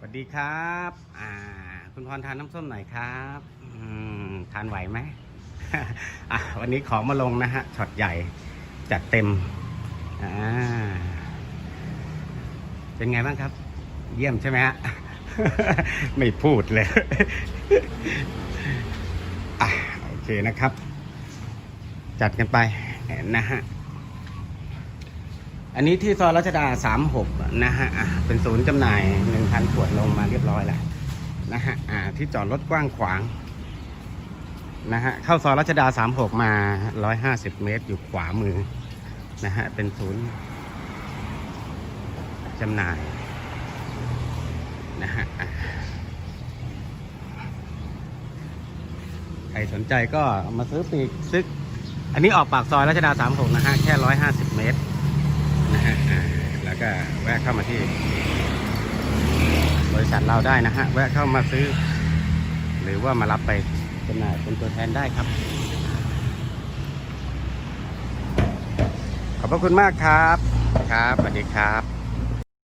สวัสดีครับ อ่า คุณพรทานน้ำส้มหน่อยครับอืมทานไหวไหมอะวันนี้ของมาลงนะฮะช็อตใหญ่จัดเต็ม อ่า เป็นไงบ้างครับ เยี่ยมใช่ไหมฮะ ไม่พูดเลย อะโอเคนะครับ จัดกันไปนะฮะ อันนี้ที่ซอยรัชดา 36 นะฮะอะเป็นศูนย์จำหน่าย 1,000 ขวดลงมาเรียบร้อยแล้วนะฮะอ่าที่จอดรถกว้างขวางนะฮะเข้าซอยรัชดา 36 มา 150 เมตรอยู่ขวามือนะฮะเป็นศูนย์จำหน่ายนะฮะใครสนใจก็มาซื้อปีกซึก อันนี้ออกปากซอยรัชดา 36 นะฮะแค่ 150 เมตร นะฮะอ่าแล้ว ก็แวะเข้ามาที่ บริษัทเราได้นะฮะ แวะเข้ามาซื้อ หรือว่ามารับไปจำหน่ายเป็นตัวแทนได้ครับ ขอบพระคุณมากครับ ครับสวัสดีครับ